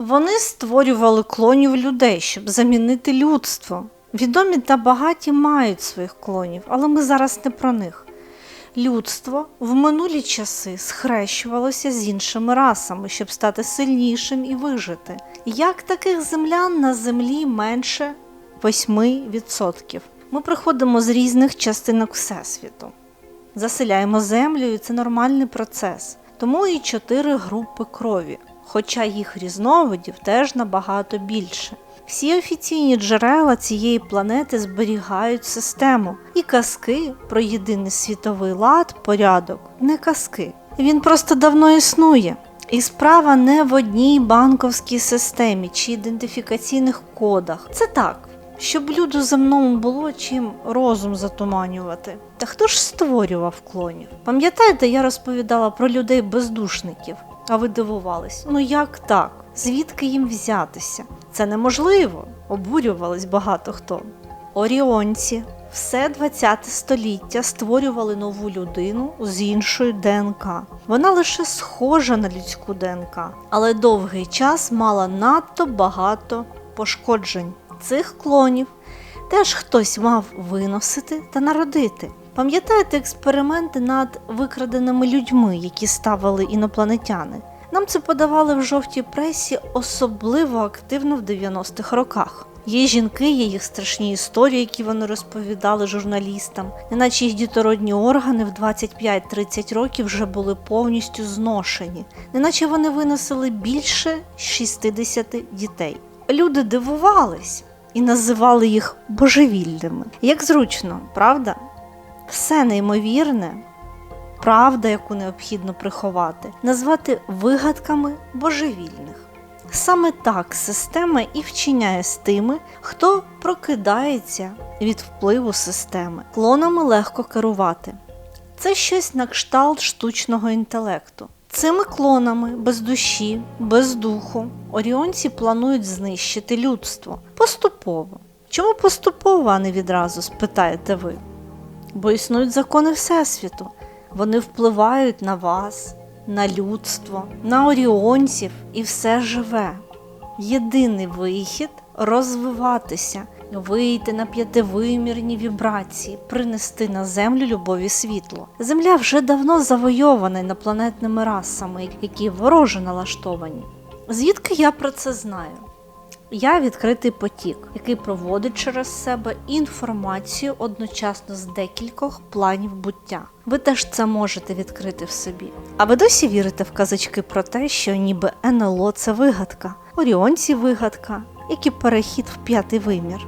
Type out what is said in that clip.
Вони створювали клонів людей, щоб замінити людство. Відомі та багаті мають своїх клонів, але ми зараз не про них. Людство в минулі часи схрещувалося з іншими расами, щоб стати сильнішим і вижити. Як таких землян на землі менше 8%. Ми приходимо з різних частинок Всесвіту. Заселяємо землю, і це нормальний процес. Тому і чотири групи крові, хоча їх різновидів теж набагато більше. Всі офіційні джерела цієї планети зберігають систему, і казки про єдиний світовий лад, порядок не казки. Він просто давно існує. І справа не в одній банковській системі чи ідентифікаційних кодах. Це так, щоб люду земному було чим розум затуманювати. Та хто ж створював клонів? Пам'ятаєте, я розповідала про людей бездушників, а ви дивувались? Ну як так? Звідки їм взятися? Це неможливо, обурювались багато хто. Оріонці все 20 століття створювали нову людину з іншою ДНК. Вона лише схожа на людську ДНК, але довгий час мала надто багато пошкоджень. Цих клонів теж хтось мав виносити та народити. Пам'ятаєте експерименти над викраденими людьми, які ставили інопланетяни? Нам це подавали в жовтій пресі особливо активно в 90-х роках. Є жінки, є їх страшні історії, які вони розповідали журналістам, неначе їх дітородні органи в 25-30 років вже були повністю зношені, неначе вони виносили більше 60 дітей. Люди дивувались і називали їх божевільними. Як зручно, правда? Все неймовірне, правда, яку необхідно приховати, назвати вигадками божевільних. Саме так система і вчиняє з тими, хто прокидається від впливу системи. Клонами легко керувати. Це щось на кшталт штучного інтелекту. Цими клонами без душі, без духу оріонці планують знищити людство поступово. Чому поступово, а не відразу, спитаєте ви? Бо існують закони Всесвіту. Вони впливають на вас, на людство, на оріонців і все живе. Єдиний вихід розвиватися, вийти на п'ятивимірні вібрації, принести на землю любові світло. Земля вже давно завойована інопланетними расами, які вороже налаштовані. Звідки я про це знаю? Я відкритий потік, який проводить через себе інформацію одночасно з декількох планів буття. Ви теж це можете відкрити в собі. А ви досі вірите в казочки про те, що ніби НЛО це вигадка, оріонці вигадка, як і перехід в п'ятий вимір.